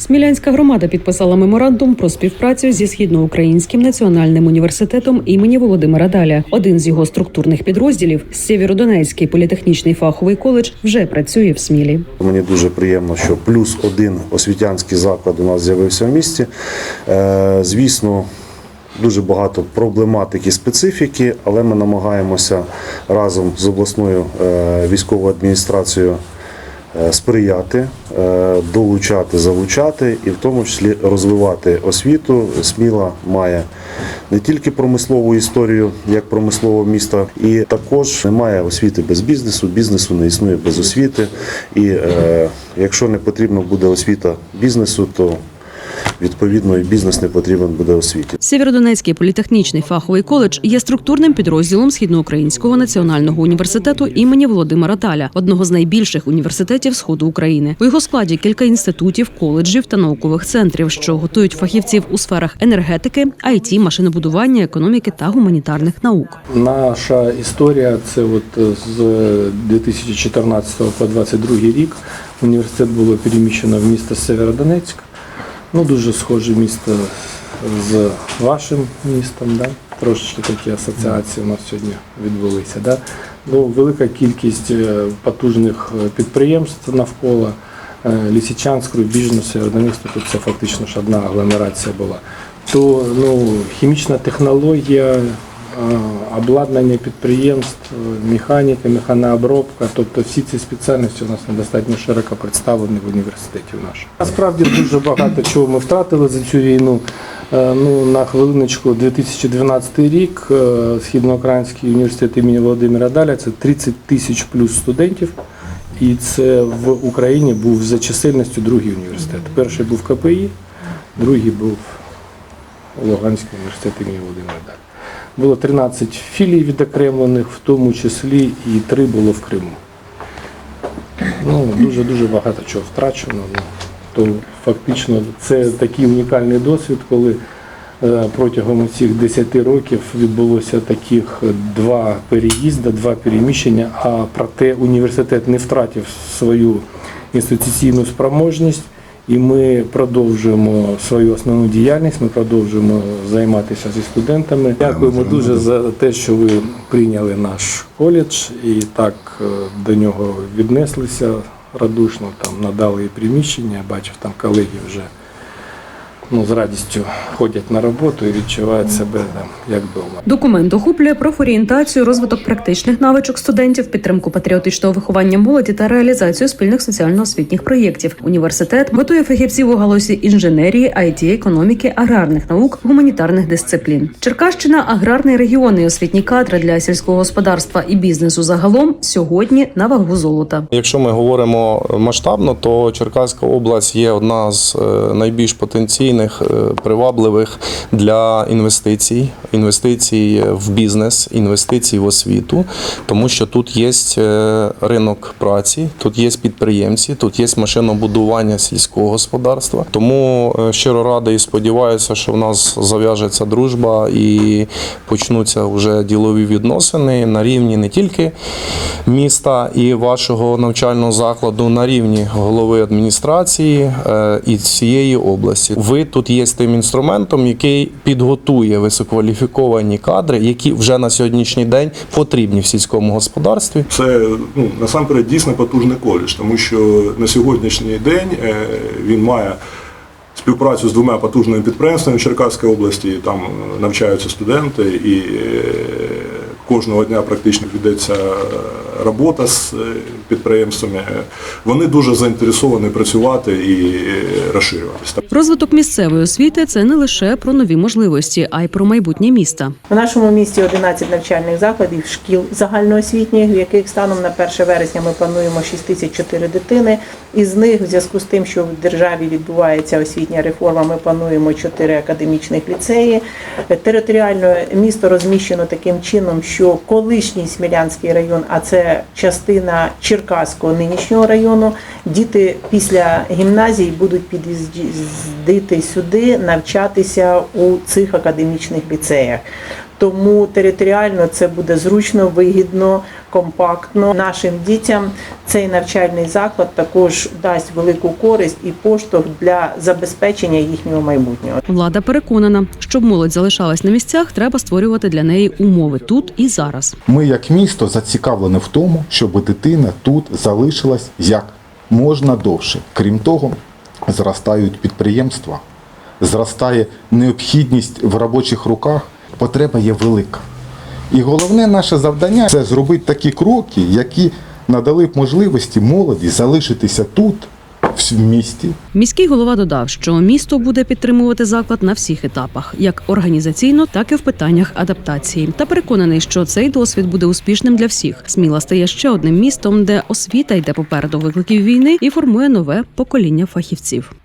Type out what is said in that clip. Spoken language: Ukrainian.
Смілянська громада підписала меморандум про співпрацю зі східноукраїнським національним університетом імені Володимира Даля. Один з його структурних підрозділів Сєвєродонецький політехнічний фаховий коледж вже працює в Смілі. Мені дуже приємно, що плюс один освітянський заклад у нас з'явився в місті. Е, Звісно, дуже багато проблематики, специфіки, але ми намагаємося разом з обласною е, військовою адміністрацією сприяти, е, долучати, залучати і в тому числі розвивати освіту. Сміла має не тільки промислову історію як промислового міста, і також немає освіти без бізнесу. Бізнесу не існує без освіти. І е, якщо не потрібна буде освіта бізнесу, то відповідно і бізнес не потрібен буде освіті. Сєвєродонецький політехнічний фаховий коледж є структурним підрозділом Східноукраїнського національного університету імені Володимира Даля, одного з найбільших університетів сходу України. У його складі кілька інститутів, коледжів та наукових центрів, що готують фахівців у сферах енергетики, IT, машинобудування, економіки та гуманітарних наук. Наша історія це от е, з 2014 по 2022 рік університет було переміщено в місто Северодонецьк. Ну, дуже схоже місто з вашим містом. Да? Трошечки такі асоціації у нас сьогодні відбулися. Да? Ну, велика кількість е, потужних е, підприємств навколо. Лісічанськ, Лісичанськ, Рубіжно, Северодонецьк, тут це фактично ж одна агломерація була. То ну, хімічна технологія, е, обладнання підприємств, механіка, механообробка, тобто всі ці спеціальності у нас достатньо широко представлені в університеті нашому. Насправді дуже багато чого ми втратили за цю війну. Е, Ну, на хвилиночку 2012 рік е, Східноукраїнський університет імені Володимира Даля це 30 тисяч плюс студентів. І це в Україні був за чисельністю другий університет. Перший був КПІ, другий був Луганський університет імені Володимира Даля. Було 13 філій відокремлених, в тому числі і 3 було в Криму. Ну, дуже-дуже багато чого втрачено. Ну, то фактично це такий унікальний досвід, коли е, протягом цих 10 років відбулося таких два переїзди, два переміщення, а проте університет не втратив свою інституційну спроможність. І ми продовжуємо свою основну діяльність. Ми продовжуємо займатися зі студентами. Дякуємо дуже за те, що ви прийняли наш коледж і так е, до нього віднеслися радушно. Там надали і приміщення. Бачив там колеги вже ну, з радістю ходять на роботу і відчувають себе там як вдома. Документ охоплює профорієнтацію, розвиток практичних навичок студентів, підтримку патріотичного виховання молоді та реалізацію спільних соціально-освітніх проєктів. Університет готує фахівців у галузі інженерії, IT, економіки, аграрних наук, гуманітарних дисциплін. Черкащина аграрний регіон і освітні кадри для сільського господарства і бізнесу загалом сьогодні на вагу золота. Якщо ми говоримо масштабно, то Черкаська область є одна з е, найбільш потенційних, е, привабливих для інвестицій, інвестицій в бізнес, інвестицій в освіту, тому що тут є е, ринок праці, тут є підприємці, тут є машинобудування сільського господарства. Тому е, щиро радий і сподіваюся, що в нас зав'яжеться дружба і почнуться вже ділові відносини на рівні не тільки міста і вашого навчального закладу, на рівні голови адміністрації і цієї області. Ви тут є тим інструментом, який підготує висококваліфіковані кадри, які вже на сьогоднішній день потрібні в сільському господарстві. Це ну, насамперед дійсно потужний коледж, тому що на сьогоднішній день е, він має співпрацю з двома потужними підприємствами в Черкаській області. Там е, навчаються студенти, і е, кожного дня практично ведеться робота з е, підприємствами. Е, Вони дуже заінтересовані працювати і е, розширюватися. Розвиток місцевої освіти це не лише про нові можливості, а й про майбутнє міста. У нашому місті 11 навчальних закладів, шкіл загальноосвітніх, в яких станом на 1 вересня ми плануємо 6004 дитини. Із них, в зв'язку з тим, що в державі відбувається освітня реформа, ми плануємо 4 академічних ліцеї. Територіально місто розміщено таким чином, що колишній Смілянський район, а це частина Черкаського нинішнього району, діти після гімназії будуть під'їздити сюди, навчатися у цих академічних ліцеях. Тому територіально це буде зручно, вигідно, компактно. Нашим дітям цей навчальний заклад також дасть велику користь і поштовх для забезпечення їхнього майбутнього. Влада переконана, щоб молодь залишалась на місцях, треба створювати для неї умови тут і зараз. Ми, як місто, зацікавлені в тому, щоб дитина тут залишилась як можна довше. Крім того, зростають підприємства, зростає необхідність в робочих руках, потреба є велика. І головне наше завдання це зробити такі кроки, які надали б можливості молоді залишитися тут, в місті, Міський голова додав, що місто буде підтримувати заклад на всіх етапах, як організаційно, так і в питаннях адаптації. Та переконаний, що цей досвід буде успішним для всіх. Сміла стає ще одним містом, де освіта йде попереду викликів війни і формує нове покоління фахівців.